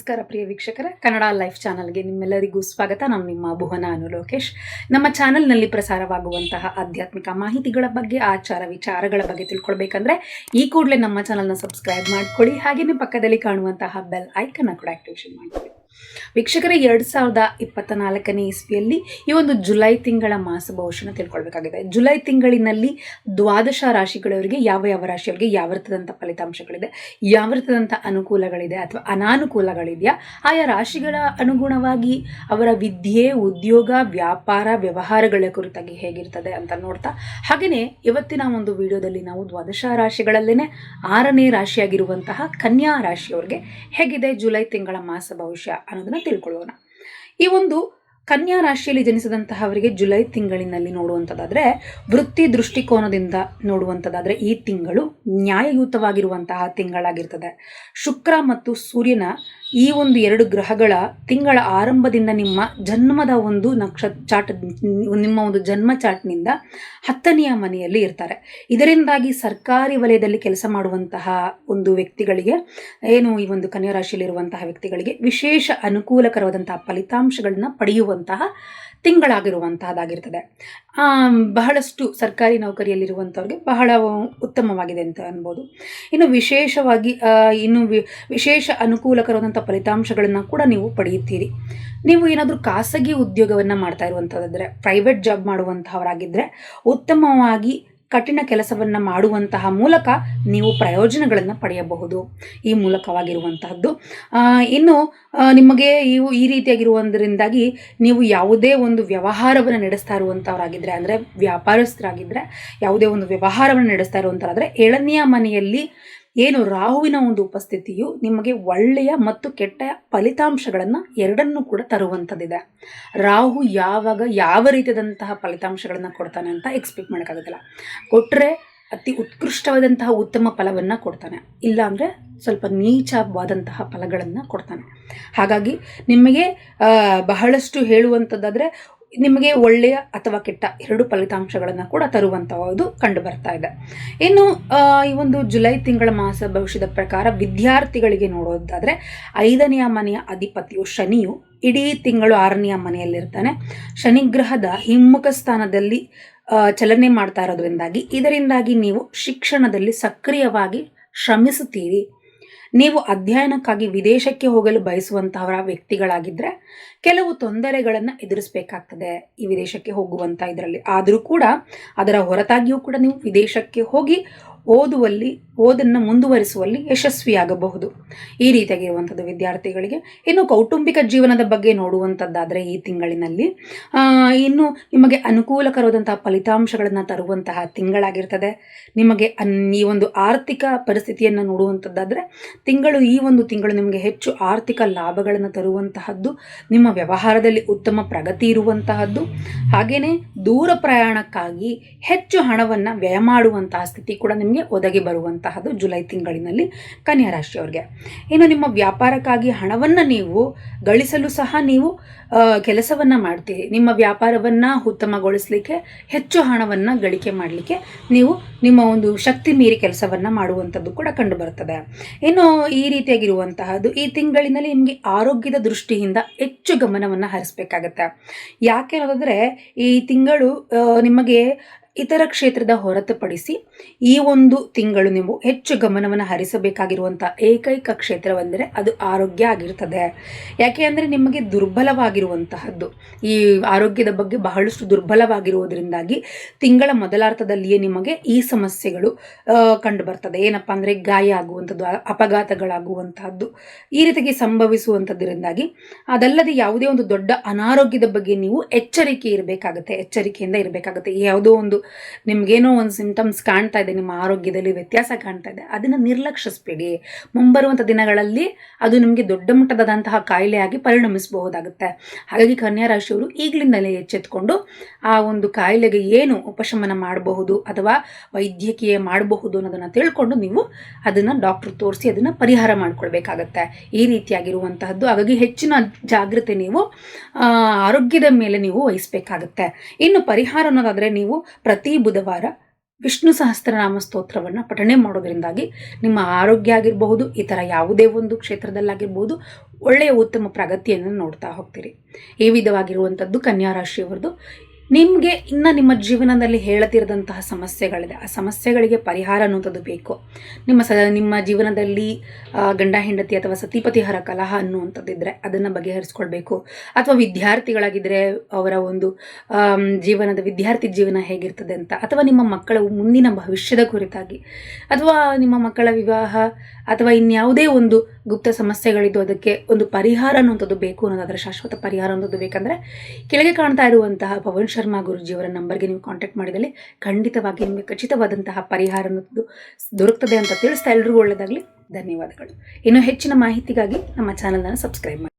ನಮಸ್ಕಾರ ಪ್ರಿಯ ವೀಕ್ಷಕರ. ಕನ್ನಡ ಲೈಫ್ ಚಾನಲ್ಗೆ ನಿಮ್ಮೆಲ್ಲರಿಗೂ ಸ್ವಾಗತ. ನಾನು ನಿಮ್ಮ ಭುವನ ಅನು ಲೋಕೇಶ್. ನಮ್ಮ ಚಾನಲ್ನಲ್ಲಿ ಪ್ರಸಾರವಾಗುವಂತಹ ಆಧ್ಯಾತ್ಮಿಕ ಮಾಹಿತಿಗಳ ಬಗ್ಗೆ, ಆಚಾರ ವಿಚಾರಗಳ ಬಗ್ಗೆ ತಿಳ್ಕೊಳ್ಬೇಕಂದ್ರೆ ಈ ಕೂಡಲೇ ನಮ್ಮ ಚಾನಲ್ನ ಸಬ್ಸ್ಕ್ರೈಬ್ ಮಾಡ್ಕೊಳ್ಳಿ. ಹಾಗೆಯೇ ಪಕ್ಕದಲ್ಲಿ ಕಾಣುವಂತಹ ಬೆಲ್ ಐಕನ್ನ ಕೂಡ ಆಕ್ಟಿವೇಶನ್ ಮಾಡ್ಕೊಳ್ಳಿ. ವೀಕ್ಷಕರೇ, ಎರಡು ಸಾವಿರದ ಇಪ್ಪತ್ತ ನಾಲ್ಕನೇ ಇಸ್ವಿಯಲ್ಲಿ ಈ ಒಂದು ಜುಲೈ ತಿಂಗಳ ಮಾಸ ಭವಿಷ್ಯನ ತಿಳ್ಕೊಳ್ಬೇಕಾಗಿದೆ. ಜುಲೈ ತಿಂಗಳಿನಲ್ಲಿ ದ್ವಾದಶ ರಾಶಿಗಳವರಿಗೆ ಯಾವ ಯಾವ ರಾಶಿಯವರಿಗೆ ಯಾವ ರೀತಿಯಾದಂಥ ಫಲಿತಾಂಶಗಳಿದೆ ಯಾವ ರೀತಿಯಾದಂಥ ಅನುಕೂಲಗಳಿದೆ ಅಥವಾ ಅನಾನುಕೂಲಗಳಿದೆಯಾ, ಆಯಾ ರಾಶಿಗಳ ಅನುಗುಣವಾಗಿ ಅವರ ವಿದ್ಯೆ, ಉದ್ಯೋಗ, ವ್ಯಾಪಾರ, ವ್ಯವಹಾರಗಳ ಕುರಿತಾಗಿ ಹೇಗಿರ್ತದೆ ಅಂತ ನೋಡ್ತಾ, ಹಾಗೆಯೇ ಇವತ್ತಿನ ಒಂದು ವಿಡಿಯೋದಲ್ಲಿ ನಾವು ದ್ವಾದಶ ರಾಶಿಗಳಲ್ಲೇ ಆರನೇ ರಾಶಿಯಾಗಿರುವಂತಹ ಕನ್ಯಾ ರಾಶಿಯವರಿಗೆ ಹೇಗಿದೆ ಜುಲೈ ತಿಂಗಳ ಮಾಸ ಭವಿಷ್ಯ ಅನ್ನೋದನ್ನ ತಿಳ್ಕೊಳ್ಳೋಣ. ಈ ಒಂದು ಕನ್ಯಾ ರಾಶಿಯಲ್ಲಿ ಜನಿಸಿದಂತಹವರಿಗೆ ಜುಲೈ ತಿಂಗಳಿನಲ್ಲಿ ನೋಡುವಂಥದ್ದಾದರೆ ವೃತ್ತಿ ದೃಷ್ಟಿಕೋನದಿಂದ ನೋಡುವಂಥದ್ದಾದರೆ ಈ ತಿಂಗಳು ನ್ಯಾಯಯುತವಾಗಿರುವಂತಹ ತಿಂಗಳಾಗಿರ್ತದೆ. ಶುಕ್ರ ಮತ್ತು ಸೂರ್ಯನ ಈ ಒಂದು ಎರಡು ಗ್ರಹಗಳ ತಿಂಗಳ ಆರಂಭದಿಂದ ನಿಮ್ಮ ಜನ್ಮದ ಒಂದು ನಕ್ಷ ಚಾಟ್, ನಿಮ್ಮ ಒಂದು ಜನ್ಮ ಚಾಟ್ನಿಂದ ಹತ್ತನೆಯ ಮನೆಯಲ್ಲಿ ಇರ್ತಾರೆ. ಇದರಿಂದಾಗಿ ಸರ್ಕಾರಿ ವಲಯದಲ್ಲಿ ಕೆಲಸ ಮಾಡುವಂತಹ ಒಂದು ವ್ಯಕ್ತಿಗಳಿಗೆ, ಏನು ಈ ಒಂದು ಕನ್ಯಾ ರಾಶಿಯಲ್ಲಿರುವಂತಹ ವ್ಯಕ್ತಿಗಳಿಗೆ ವಿಶೇಷ ಅನುಕೂಲಕರವಾದಂತಹ ಫಲಿತಾಂಶಗಳನ್ನ ಪಡೆಯುವಂತಹ ತಿಂಗಳಾಗಿರುವಂತಹದ್ದಾಗಿರ್ತದೆ. ಬಹಳಷ್ಟು ಸರ್ಕಾರಿ ನೌಕರಿಯಲ್ಲಿರುವಂಥವ್ರಿಗೆ ಬಹಳ ಉತ್ತಮವಾಗಿದೆ ಅಂತ ಅನ್ಬೋದು. ಇನ್ನು ವಿಶೇಷವಾಗಿ ಇನ್ನು ವಿಶೇಷ ಅನುಕೂಲಕರವಾದಂಥ ಫಲಿತಾಂಶಗಳನ್ನು ಕೂಡ ನೀವು ಪಡೆಯುತ್ತೀರಿ. ನೀವು ಏನಾದರೂ ಖಾಸಗಿ ಉದ್ಯೋಗವನ್ನು ಮಾಡ್ತಾ ಇರುವಂಥದ್ದಾದರೆ ಪ್ರೈವೇಟ್ ಜಾಬ್ ಮಾಡುವಂಥವರಾಗಿದ್ದರೆ ಉತ್ತಮವಾಗಿ ಕಠಿಣ ಕೆಲಸವನ್ನು ಮಾಡುವಂತಹ ಮೂಲಕ ನೀವು ಪ್ರಯೋಜನಗಳನ್ನು ಪಡೆಯಬಹುದು. ಈ ಮೂಲಕವಾಗಿರುವಂತಹದ್ದು. ಇನ್ನು ನಿಮಗೆ ಇವು ಈ ರೀತಿಯಾಗಿರುವುದರಿಂದಾಗಿ ನೀವು ಯಾವುದೇ ಒಂದು ವ್ಯವಹಾರವನ್ನು ನಡೆಸ್ತಾ ಇರುವಂಥವರಾಗಿದ್ದರೆ ಅಂದರೆ ವ್ಯಾಪಾರಸ್ಥರಾಗಿದ್ದರೆ ಯಾವುದೇ ಒಂದು ವ್ಯವಹಾರವನ್ನು ನಡೆಸ್ತಾ ಇರುವಂಥವ್ರಾದರೆ ಏಳನೆಯ ಮನೆಯಲ್ಲಿ ಏನು ರಾಹುವಿನ ಒಂದು ಉಪಸ್ಥಿತಿಯು ನಿಮಗೆ ಒಳ್ಳೆಯ ಮತ್ತು ಕೆಟ್ಟ ಫಲಿತಾಂಶಗಳನ್ನು ಎರಡನ್ನೂ ಕೂಡ ತರುವಂಥದ್ದಿದೆ. ರಾಹು ಯಾವಾಗ ಯಾವ ರೀತಿಯಾದಂತಹ ಫಲಿತಾಂಶಗಳನ್ನು ಕೊಡ್ತಾನೆ ಅಂತ ಎಕ್ಸ್ಪೆಕ್ಟ್ ಮಾಡೋಕ್ಕಾಗೋದಿಲ್ಲ. ಕೊಟ್ಟರೆ ಅತಿ ಉತ್ಕೃಷ್ಟವಾದಂತಹ ಉತ್ತಮ ಫಲವನ್ನು ಕೊಡ್ತಾನೆ. ಇಲ್ಲಾಂದರೆ ಸ್ವಲ್ಪ ನೀಚವಾದಂತಹ ಫಲಗಳನ್ನು ಕೊಡ್ತಾನೆ. ಹಾಗಾಗಿ ನಿಮಗೆ ಬಹಳಷ್ಟು ಹೇಳುವಂಥದ್ದಾದರೆ ನಿಮಗೆ ಒಳ್ಳೆಯ ಅಥವಾ ಕೆಟ್ಟ ಎರಡು ಫಲಿತಾಂಶಗಳನ್ನು ಕೂಡ ತರುವಂಥದ್ದು ಕಂಡು ಬರ್ತಾ ಇದೆ. ಇನ್ನು ಈ ಒಂದು ಜುಲೈ ತಿಂಗಳ ಮಾಸ ಭವಿಷ್ಯದ ಪ್ರಕಾರ ವಿದ್ಯಾರ್ಥಿಗಳಿಗೆ ನೋಡೋದಾದರೆ ಐದನೆಯ ಮನೆಯ ಅಧಿಪತಿಯು ಶನಿಯು, ಇಡೀ ತಿಂಗಳು ಆರನೆಯ ಮನೆಯಲ್ಲಿರ್ತಾನೆ. ಶನಿಗ್ರಹದ ಹಿಮ್ಮುಖ ಸ್ಥಾನದಲ್ಲಿ ಚಲನೆ ಮಾಡ್ತಾ ಇರೋದ್ರಿಂದಾಗಿ, ಇದರಿಂದಾಗಿ ನೀವು ಶಿಕ್ಷಣದಲ್ಲಿ ಸಕ್ರಿಯವಾಗಿ ಶ್ರಮಿಸುತ್ತೀರಿ. ನೀವು ಅಧ್ಯಯನಕ್ಕಾಗಿ ವಿದೇಶಕ್ಕೆ ಹೋಗಲು ಬಯಸುವಂತಹವರ ವ್ಯಕ್ತಿಗಳಾಗಿದ್ದರೆ ಕೆಲವು ತೊಂದರೆಗಳನ್ನು ಎದುರಿಸಬೇಕಾಗ್ತದೆ ಈ ವಿದೇಶಕ್ಕೆ ಹೋಗುವಂಥ ಇದರಲ್ಲಿ. ಆದರೂ ಕೂಡ ಅದರ ಹೊರತಾಗಿಯೂ ಕೂಡ ನೀವು ವಿದೇಶಕ್ಕೆ ಹೋಗಿ ಓದುವಲ್ಲಿ, ಓದನ್ನು ಮುಂದುವರಿಸುವಲ್ಲಿ ಯಶಸ್ವಿಯಾಗಬಹುದು. ಈ ರೀತಿಯಾಗಿರುವಂಥದ್ದು ವಿದ್ಯಾರ್ಥಿಗಳಿಗೆ ಇನ್ನು ಕೌಟುಂಬಿಕ ಜೀವನದ ಬಗ್ಗೆ ನೋಡುವಂಥದ್ದಾದರೆ ಈ ತಿಂಗಳಿನಲ್ಲಿ ಇನ್ನು ನಿಮಗೆ ಅನುಕೂಲಕರವಾದಂತಹ ಫಲಿತಾಂಶಗಳನ್ನು ತರುವಂತಹ ತಿಂಗಳಾಗಿರ್ತದೆ. ನಿಮಗೆ ಅನ್, ಈ ಒಂದು ಆರ್ಥಿಕ ಪರಿಸ್ಥಿತಿಯನ್ನು ನೋಡುವಂಥದ್ದಾದರೆ ತಿಂಗಳು, ಈ ಒಂದು ತಿಂಗಳು ನಿಮಗೆ ಹೆಚ್ಚು ಆರ್ಥಿಕ ಲಾಭಗಳನ್ನು ತರುವಂತಹದ್ದು, ನಿಮ್ಮ ವ್ಯವಹಾರದಲ್ಲಿ ಉತ್ತಮ ಪ್ರಗತಿ ಇರುವಂತಹದ್ದು ಹಾಗೆಯೇ ದೂರ ಪ್ರಯಾಣಕ್ಕಾಗಿ ಹೆಚ್ಚು ಹಣವನ್ನು ವ್ಯಯ ಮಾಡುವಂತಹ ಸ್ಥಿತಿ ಕೂಡ ನಿಮಗೆ ಒದಗಿ ಬರುವಂತಹದ್ದು ಜುಲೈ ತಿಂಗಳಿನಲ್ಲಿ ಕನ್ಯಾ ರಾಶಿಯವರಿಗೆ. ಇನ್ನು ನಿಮ್ಮ ವ್ಯಾಪಾರಕ್ಕಾಗಿ ಹಣವನ್ನು ನೀವು ಗಳಿಸಲು ಸಹ ನೀವು ಕೆಲಸವನ್ನು ಮಾಡ್ತೀರಿ. ನಿಮ್ಮ ವ್ಯಾಪಾರವನ್ನು ಉತ್ತಮಗೊಳಿಸಲಿಕ್ಕೆ ಹೆಚ್ಚು ಹಣವನ್ನು ಗಳಿಕೆ ಮಾಡಲಿಕ್ಕೆ ನೀವು ನಿಮ್ಮ ಒಂದು ಶಕ್ತಿ ಮೀರಿ ಕೆಲಸವನ್ನು ಮಾಡುವಂಥದ್ದು ಕೂಡ ಕಂಡು ಬರ್ತದೆ ಇನ್ನು ಈ ರೀತಿಯಾಗಿರುವಂತಹದ್ದು ಈ ತಿಂಗಳಿನಲ್ಲಿ ನಿಮಗೆ ಆರೋಗ್ಯದ ದೃಷ್ಟಿಯಿಂದ ಹೆಚ್ಚು ಗಮನವನ್ನು ಹರಿಸಬೇಕಾಗತ್ತೆ. ಯಾಕೆ ಅನ್ನೋದಾದರೆ ಈ ತಿಂಗಳು ನಿಮಗೆ ಇತರ ಕ್ಷೇತ್ರದ ಹೊರತುಪಡಿಸಿ ಈ ಒಂದು ತಿಂಗಳು ನೀವು ಹೆಚ್ಚು ಗಮನವನ್ನು ಹರಿಸಬೇಕಾಗಿರುವಂಥ ಏಕೈಕ ಕ್ಷೇತ್ರವೆಂದರೆ ಅದು ಆರೋಗ್ಯ ಆಗಿರ್ತದೆ. ಯಾಕೆ ಅಂದರೆ ನಿಮಗೆ ದುರ್ಬಲವಾಗಿರುವಂತಹದ್ದು. ಈ ಆರೋಗ್ಯದ ಬಗ್ಗೆ ಬಹಳಷ್ಟು ದುರ್ಬಲವಾಗಿರುವುದರಿಂದಾಗಿ ತಿಂಗಳ ಮೊದಲಾರ್ಥದಲ್ಲಿಯೇ ನಿಮಗೆ ಈ ಸಮಸ್ಯೆಗಳು ಕಂಡು ಬರ್ತದೆ ಏನಪ್ಪ ಅಂದರೆ ಗಾಯ ಆಗುವಂಥದ್ದು ಅಪಘಾತಗಳಾಗುವಂತಹದ್ದು ಈ ರೀತಿಗೆ ಸಂಭವಿಸುವಂಥದ್ದರಿಂದಾಗಿ ಅದಲ್ಲದೆ ಯಾವುದೇ ಒಂದು ದೊಡ್ಡ ಅನಾರೋಗ್ಯದ ಬಗ್ಗೆ ನೀವು ಎಚ್ಚರಿಕೆ ಇರಬೇಕಾಗುತ್ತೆ, ಎಚ್ಚರಿಕೆಯಿಂದ ಇರಬೇಕಾಗುತ್ತೆ. ಯಾವುದೋ ಒಂದು ನಿಮ್ಗೇನೋ ಒಂದು ಸಿಂಟಮ್ಸ್ ಕಾಣ್ತಾ ಇದೆ, ನಿಮ್ಮ ಆರೋಗ್ಯದಲ್ಲಿ ವ್ಯತ್ಯಾಸ ಕಾಣ್ತಾ ಇದೆ, ಅದನ್ನು ನಿರ್ಲಕ್ಷಿಸಬೇಡಿ. ಮುಂಬರುವಂಥ ದಿನಗಳಲ್ಲಿ ಅದು ನಿಮಗೆ ದೊಡ್ಡ ಮಟ್ಟದಾದಂತಹ ಕಾಯಿಲೆಯಾಗಿ ಪರಿಣಮಿಸಬಹುದಾಗುತ್ತೆ. ಹಾಗಾಗಿ ಕನ್ಯಾ ರಾಶಿಯವರು ಈಗಲಿಂದಲೇ ಎಚ್ಚೆತ್ಕೊಂಡು ಆ ಒಂದು ಕಾಯಿಲೆಗೆ ಏನು ಉಪಶಮನ ಮಾಡಬಹುದು ಅಥವಾ ವೈದ್ಯಕೀಯ ಮಾಡಬಹುದು ಅನ್ನೋದನ್ನು ತಿಳ್ಕೊಂಡು ನೀವು ಅದನ್ನು ಡಾಕ್ಟ್ರ್ ತೋರಿಸಿ ಅದನ್ನು ಪರಿಹಾರ ಮಾಡಿಕೊಳ್ಬೇಕಾಗತ್ತೆ. ಈ ರೀತಿಯಾಗಿರುವಂತಹದ್ದು. ಹಾಗಾಗಿ ಹೆಚ್ಚಿನ ಜಾಗ್ರತೆ ನೀವು ಆರೋಗ್ಯದ ಮೇಲೆ ನೀವು ವಹಿಸಬೇಕಾಗತ್ತೆ. ಇನ್ನು ಪರಿಹಾರ ಅನ್ನೋದಾದರೆ ನೀವು ಪ್ರತಿ ಬುಧವಾರ ವಿಷ್ಣು ಸಹಸ್ರನಾಮ ಸ್ತೋತ್ರವನ್ನು ಪಠಣೆ ಮಾಡೋದ್ರಿಂದಾಗಿ ನಿಮ್ಮ ಆರೋಗ್ಯ ಆಗಿರಬಹುದು, ಈ ಥರ ಯಾವುದೇ ಒಂದು ಕ್ಷೇತ್ರದಲ್ಲಾಗಿರ್ಬೋದು ಒಳ್ಳೆಯ ಉತ್ತಮ ಪ್ರಗತಿಯನ್ನು ನೋಡ್ತಾ ಹೋಗ್ತೀರಿ. ಈ ವಿಧವಾಗಿರುವಂಥದ್ದು ಕನ್ಯಾ ರಾಶಿಯವರದು ನಿಮಗೆ ಇನ್ನು ನಿಮ್ಮ ಜೀವನದಲ್ಲಿ ಹೇಳತಿರದಂತಹ ಸಮಸ್ಯೆಗಳಿದೆ. ಆ ಸಮಸ್ಯೆಗಳಿಗೆ ಪರಿಹಾರ ಅನ್ನುವಂಥದ್ದು ಬೇಕು. ನಿಮ್ಮ ಸ, ನಿಮ್ಮ ಜೀವನದಲ್ಲಿ ಗಂಡ, ಹೆಂಡತಿ ಅಥವಾ ಸತಿಪತಿಹರ ಕಲಹ ಅನ್ನುವಂಥದ್ದಿದ್ದರೆ ಅದನ್ನು ಬಗೆಹರಿಸ್ಕೊಳ್ಬೇಕು. ಅಥವಾ ವಿದ್ಯಾರ್ಥಿಗಳಾಗಿದ್ದರೆ ಅವರ ಒಂದು ಜೀವನದ ವಿದ್ಯಾರ್ಥಿ ಜೀವನ ಹೇಗಿರ್ತದೆ ಅಂತ. ಅಥವಾ ನಿಮ್ಮ ಮಕ್ಕಳ ಮುಂದಿನ ಭವಿಷ್ಯದ ಕುರಿತಾಗಿ. ಅಥವಾ ನಿಮ್ಮ ಮಕ್ಕಳ ವಿವಾಹ, ಅಥವಾ ಇನ್ಯಾವುದೇ ಒಂದು ಗುಪ್ತ ಸಮಸ್ಯೆಗಳಿದ್ದು ಅದಕ್ಕೆ ಒಂದು ಪರಿಹಾರ ಅನ್ನುವಂಥದ್ದು ಬೇಕು ಅನ್ನೋದಾದರೆ ಶಾಶ್ವತ ಪರಿಹಾರ ಅನ್ನೋದು ಬೇಕಂದರೆ ಕೆಳಗೆ ಕಾಣ್ತಾ ಇರುವಂತಹ ಪವನ್ ಶರ್ಮಾ ಗುರುಜಿಯವರ ನಂಬರ್ಗೆ ನೀವು ಕಾಂಟ್ಯಾಕ್ಟ್ ಮಾಡಿದಲ್ಲಿ ಖಂಡಿತವಾಗಿ ನಿಮಗೆ ಖಚಿತವಾದಂತಹ ಪರಿಹಾರ ಅನ್ನೋದು ದೊರಕ್ತದೆ ಅಂತ ತಿಳಿಸ್ತಾ ಎಲ್ರಿಗೂ ಒಳ್ಳೆಯದಾಗಲಿ ಧನ್ಯವಾದಗಳು. ಇನ್ನು ಹೆಚ್ಚಿನ ಮಾಹಿತಿಗಾಗಿ ನಮ್ಮ ಚಾನಲನ್ನು ಸಬ್ಸ್ಕ್ರೈಬ್ ಮಾಡಿ.